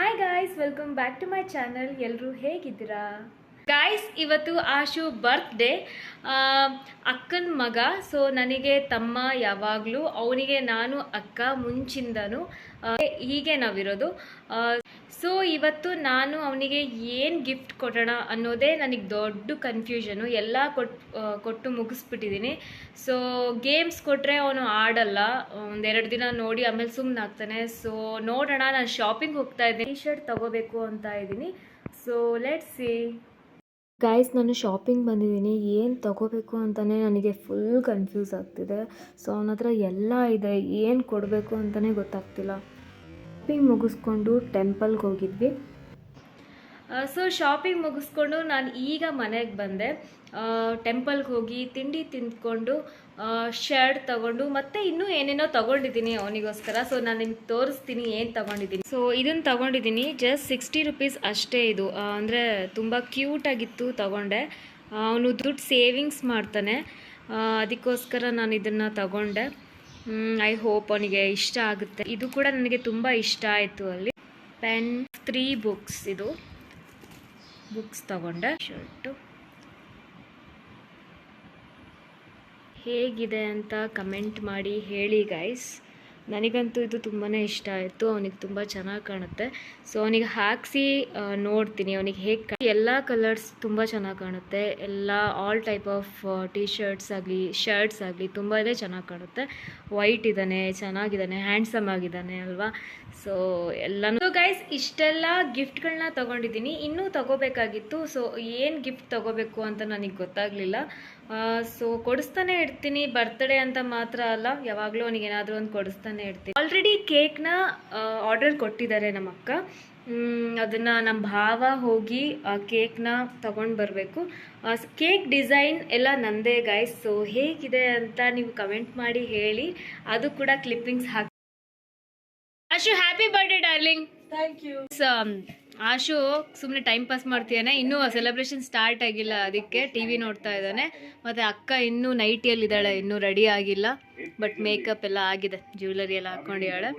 Hi guys welcome back to my channel ಎಲ್ಲರೂ ಹೇಗಿದ್ದೀರಾ? Guys ಇವತ್ತು ಆಶು ಬರ್ತ್ಡೇ ಅಕ್ಕನ ಮಗ ಸೊ ನನಗೆ ತಮ್ಮ ಯಾವಾಗಲೂ, ಅವನಿಗೆ ನಾನು ಅಕ್ಕ ಮುಂಚಿಂದನೂ. ಹೀಗೆ ನಾವಿರೋದು. ಸೊ ಇವತ್ತು ನಾನು ಅವನಿಗೆ ಏನು ಗಿಫ್ಟ್ ಕೊಡೋಣ ಅನ್ನೋದೇ ನನಗೆ ದೊಡ್ಡ ಕನ್ಫ್ಯೂಷನು ಎಲ್ಲ ಕೊಟ್ಟು ಕೊಟ್ಟು ಮುಗಿಸ್ಬಿಟ್ಟಿದ್ದೀನಿ ಸೊ ಗೇಮ್ಸ್ ಕೊಟ್ಟರೆ ಅವನು ಆಡಲ್ಲ. ಒಂದೆರಡು ದಿನ ನೋಡಿ ಆಮೇಲೆ ಸುಮ್ಮನೆ ಆಗ್ತಾನೆ. ಸೊ ನೋಡೋಣ, ನಾನು ಶಾಪಿಂಗ್ ಹೋಗ್ತಾ ಇದ್ದೀನಿ. ಟೀ ಶರ್ಟ್ ತೊಗೋಬೇಕು ಅಂತ ಇದ್ದೀನಿ. ಸೊ ಲೆಟ್ ಸಿ ಗಾಯ್ಸ್ ನಾನು ಶಾಪಿಂಗ್ ಬಂದಿದ್ದೀನಿ. ಏನು ತಗೋಬೇಕು ಅಂತಲೇ ನನಗೆ ಫುಲ್ ಕನ್ಫ್ಯೂಸ್ ಆಗ್ತಿದೆ. ಸೊ ಅವನ ಹತ್ರ ಎಲ್ಲ ಇದೆ. ಏನು ಕೊಡಬೇಕು ಅಂತಲೇ ಗೊತ್ತಾಗ್ತಿಲ್ಲ. ಶಾಪಿಂಗ್ ಮುಗಿಸ್ಕೊಂಡು ಟೆಂಪಲ್ಗೆ ಹೋಗಿದ್ವಿ. ಸೊ ಶಾಪಿಂಗ್ ಮುಗಿಸ್ಕೊಂಡು ನಾನು ಈಗ ಮನೆಗೆ ಬಂದೆ. ಟೆಂಪಲ್ಗೆ ಹೋಗಿ ತಿಂಡಿ ತಿಂದ್ಕೊಂಡು ಶರ್ಟ್ ತಗೊಂಡು, ಮತ್ತೆ ಇನ್ನೂ ಏನೇನೋ ತಗೊಂಡಿದ್ದೀನಿ ಅವನಿಗೋಸ್ಕರ. ಸೊ ನಾನು ನಿಮ್ಗೆ ತೋರಿಸ್ತೀನಿ ಏನು ತಗೊಂಡಿದ್ದೀನಿ. ಸೊ ಇದನ್ನು ತಗೊಂಡಿದ್ದೀನಿ. ಜಸ್ಟ್ ಸಿಕ್ಸ್ಟಿ ರುಪೀಸ್ ಅಷ್ಟೇ ಇದು. ಅಂದರೆ ತುಂಬ ಕ್ಯೂಟಾಗಿತ್ತು ತಗೊಂಡೆ. ಅವನು ದುಡ್ಡು ಸೇವಿಂಗ್ಸ್ ಮಾಡ್ತಾನೆ. ಅದಕ್ಕೋಸ್ಕರ ನಾನು ಇದನ್ನು ತಗೊಂಡೆ. ಐ ಹೋಪ್ ಅವನಿಗೆ ಇಷ್ಟ ಆಗುತ್ತೆ. ಇದು ಕೂಡ ನನಗೆ ತುಂಬ ಇಷ್ಟ ಆಯಿತು ಅಲ್ಲಿ. ಪೆನ್ ತ್ರೀ ಬುಕ್ಸ್ ಇದು. ಬುಕ್ಸ್ ತಗೊಂಡೆ ಶರ್ಟು. ಹೇಗಿದೆ ಅಂತ ಕಮೆಂಟ್ ಮಾಡಿ ಹೇಳಿ ಗೈಸ್ ನನಗಂತೂ ಇದು ತುಂಬಾ ಇಷ್ಟ ಆಯಿತು. ಅವನಿಗೆ ತುಂಬ ಚೆನ್ನಾಗಿ ಕಾಣುತ್ತೆ. ಸೊ ಅವನಿಗೆ ಹಾಕಿಸಿ ನೋಡ್ತೀನಿ. ಅವನಿಗೆ ಹೇಗೆ ಎಲ್ಲ ಕಲರ್ಸ್ ತುಂಬ ಚೆನ್ನಾಗಿ ಕಾಣುತ್ತೆ. ಎಲ್ಲ all type of T shirts ಆಗಲಿ ಶರ್ಟ್ಸ್ ಆಗಲಿ ತುಂಬಾ ಚೆನ್ನಾಗಿ ಕಾಣುತ್ತೆ. ವೈಟ್ ಇದ್ದಾನೆ, ಚೆನ್ನಾಗಿದ್ದಾನೆ ಹ್ಯಾಂಡ್ಸಮ್ ಆಗಿದ್ದಾನೆ ಅಲ್ವಾ? ಸೊ ಎಲ್ಲನೂ ಗೈಸ್ ಇಷ್ಟೆಲ್ಲ ಗಿಫ್ಟ್ಗಳನ್ನ ತಗೊಂಡಿದ್ದೀನಿ. ಇನ್ನೂ ತಗೋಬೇಕಾಗಿತ್ತು. ಸೊ ಏನು ಗಿಫ್ಟ್ ತಗೋಬೇಕು ಅಂತ ನನಗೆ ಗೊತ್ತಾಗಲಿಲ್ಲ. ಸೊ ಕೊಡಿಸ್ತಾನೆ ಇರ್ತೀನಿ. ಬರ್ತ್ಡೇ ಅಂತ ಮಾತ್ರ ಅಲ್ಲ. ಯಾವಾಗಲೂ ಅವನಿಗೆ ಏನಾದರೂ ಒಂದು ಕೊಡಿಸ್ತಾನೆ ಇರ್ತೀನಿ. ಆಲ್ರೆಡಿ ಕೇಕ್ನ ಆರ್ಡರ್ ಕೊಟ್ಟಿದ್ದಾರೆ ನಮ್ಮ ಅಕ್ಕ ಅದನ್ನು ನಮ್ಮ ಭಾವ ಹೋಗಿ ಆ ಕೇಕ್ನ ತಗೊಂಡು ಬರಬೇಕು. ಕೇಕ್ ಡಿಸೈನ್ ಎಲ್ಲ ನಂದೇ ಗಾಯ್ಸ್ ಸೊ ಹೇಗಿದೆ ಅಂತ ನೀವು ಕಮೆಂಟ್ ಮಾಡಿ ಹೇಳಿ. ಅದು ಕೂಡ clippings hockey Ashu happy birthday darling thank you Ashu ಸುಮ್ಮನೆ ಟೈಮ್ ಪಾಸ್ ಮಾಡ್ತೀಯಾನೆ? ಇನ್ನೂ ಸೆಲೆಬ್ರೇಷನ್ ಸ್ಟಾರ್ಟ್ ಆಗಿಲ್ಲ ಅದಕ್ಕೆ. ಟಿ ವಿ ನೋಡ್ತಾ ಇದ್ದಾನೆ. ಮತ್ತು ಅಕ್ಕ ಇನ್ನೂ ನೈಟಿಯಲ್ಲಿದ್ದಾಳೆ ಇನ್ನೂ ರೆಡಿ ಆಗಿಲ್ಲ. ಬಟ್ ಮೇಕಪ್ ಎಲ್ಲ ಆಗಿದೆ. ಜ್ಯುವೆಲರಿ ಎಲ್ಲ ಹಾಕೊಂಡಿದ್ದಾಳೆ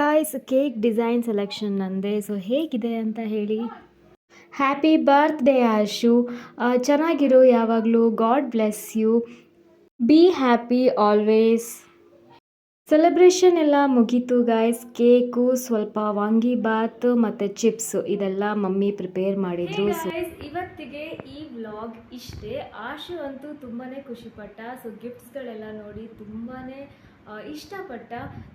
ಗಾಯ್ಸ್ ಕೇಕ್ ಡಿಸೈನ್ ಸೆಲೆಕ್ಷನ್ ನಂದೆ. ಸೊ ಹೇಗಿದೆ ಅಂತ ಹೇಳಿ. Happy birthday Ashu. ಚೆನ್ನಾಗಿರು ಯಾವಾಗಲೂ. God bless you be happy always celebration ಎಲ್ಲ ಮುಗೀತು ಗಾಯ್ಸ್ ಕೇಕು ಸ್ವಲ್ಪ ವಾಂಗಿಬಾತ್ ಮತ್ತು ಚಿಪ್ಸ್ ಇದೆಲ್ಲ ಮಮ್ಮಿ ಪ್ರಿಪೇರ್ ಮಾಡಿದ್ರು. ಇವತ್ತಿಗೆ ಈ ವ್ಲಾಗ್ ಇಷ್ಟೇ. ಆಶು ಅಂತೂ ತುಂಬಾ ಖುಷಿಪಟ್ಟ. ಸೊ ಗಿಫ್ಟ್ಸ್ಗಳೆಲ್ಲ ನೋಡಿ ತುಂಬಾ ಇಷ್ಟಪಟ್ಟ.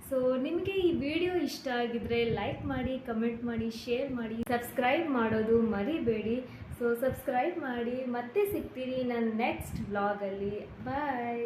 ಸೊ ನಿಮಗೆ ಈ ವಿಡಿಯೋ ಇಷ್ಟ ಆಗಿದ್ರೆ ಲೈಕ್ ಮಾಡಿ ಕಮೆಂಟ್ ಮಾಡಿ ಶೇರ್ ಮಾಡಿ ಸಬ್ಸ್ಕ್ರೈಬ್ ಮಾಡೋದು ಮರಿಬೇಡಿ. ಸೊ ಸಬ್ಸ್ಕ್ರೈಬ್ ಮಾಡಿ. ಮತ್ತೆ ಸಿಗ್ತೀನಿ ನನ್ನ ನೆಕ್ಸ್ಟ್ ವ್ಲಾಗಲ್ಲಿ ಬಾಯ್